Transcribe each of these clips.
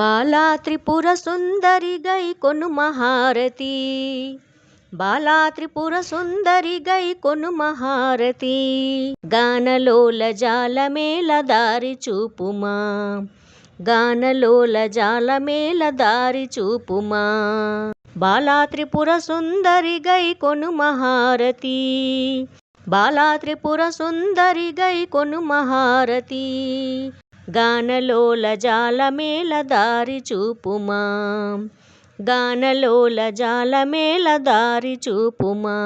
బాలా త్రిపుర సుందరి గై కొను మహారతి. బాలా త్రిపుర సుందరి గై కొను మహారతి. గానలోల జాలమేల దారి చూపుమా. గానలోల జాలమేల దారి చూపుమా. బాలా త్రిపుర సుందరి గై కొను మహారతి. బాలా త్రిపుర సుందరి గై కొను మహారతి. గానలోల జాలమేల దారి చూపుమా. గానలోల జాలమేల దారి చూపుమా.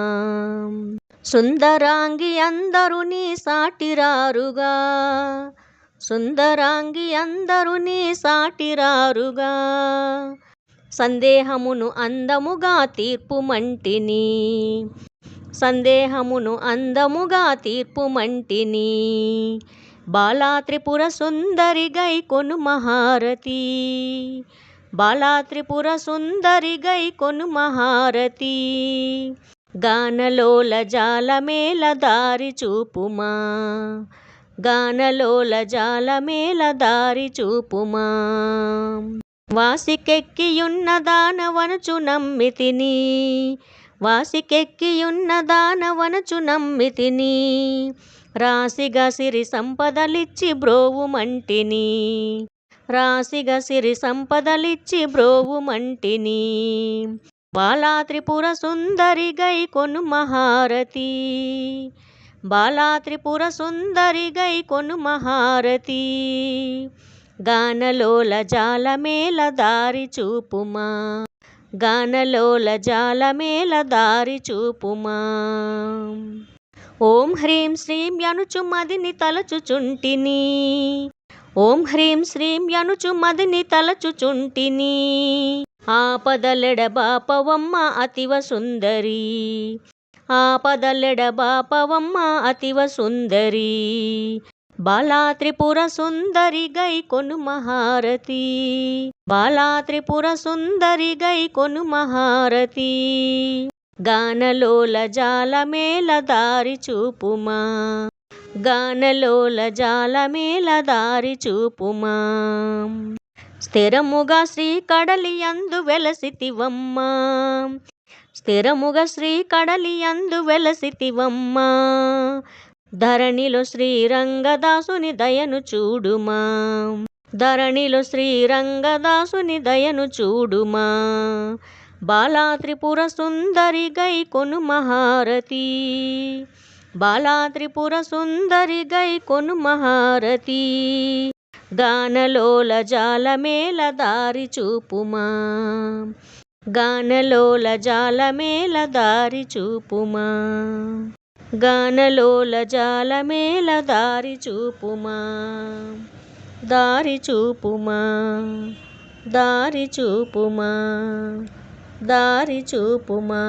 సుందరాంగి అందరు నీ సాటిరారుగా. సుందరాంగి అందరు నీ సాటిరారుగా. సందేహమును అందముగా తీర్పు మంటిని సందేహమును అందముగా తీర్పు మంటిని బాలా త్రిపుర సుందరి గై కొను మహారతి బాలా త్రిపుర సుందరి గై కొను మహారతి గానలోల జాలమేల దారి చూపుమా. గానలోల జాలమేల దారి చూపుమా. వాసికెక్కియున్న దానవనుచు నమ్మితిని. వాసికెక్కియున్న దానవనుచు నమ్మితిని. రాశిగా సిరి సంపదలిచ్చి బ్రోవుమంటిని. రాశిగా సిరి సంపదలిచ్చి బ్రోవుమంటిని. బాలా త్రిపుర సుందరి గై కొను మహారతి. బాలా త్రిపుర సుందరి గై కొను మహారతి. గానలోల జాలమేల దారి చూపుమా. గానలోల జాలమేల దారి చూపుమా. ఓం హ్రీం శ్రీం యనుచు మదిని తలచుచుంటిని. ఓం హ్రీం శ్రీం యనుచు మదిని తలచుచుంటిని. ఆపదలెడ బాపవమ్మ అతివ సుందరి. ఆపదలెడ బాపవమ్మ అతివ సుందరి. బాలా త్రిపుర సుందరి గై కొను మహారతి. బాలా త్రిపుర సుందరి గై కొను మహారతి. గానలోల జాలమేల దారి చూపుమా. గానలోల జాలమేల దారి చూపుమా. స్థిరముగా శ్రీ కడలి అందు వెలసితివమ్మా. స్థిరముగా శ్రీ కడలి అందు వెలసితివమ్మా. ధరణిలో శ్రీరంగదాసుని దయను చూడుమా. ధరణిలో శ్రీరంగదాసుని దయను చూడుమా. బాలా త్రిపుర సుందరి గై కొను మహారతి బాలా త్రిపుర సుందరి గై కొను మహారతి గానలోల జాలమేల దారి చూపుమా. గానలోల జాలమేల దారి చూపుమా. గానలోల జాలమేల దారి చూపుమా. దారి చూపుమా. దారి చూపుమా. దారి చూపుమా?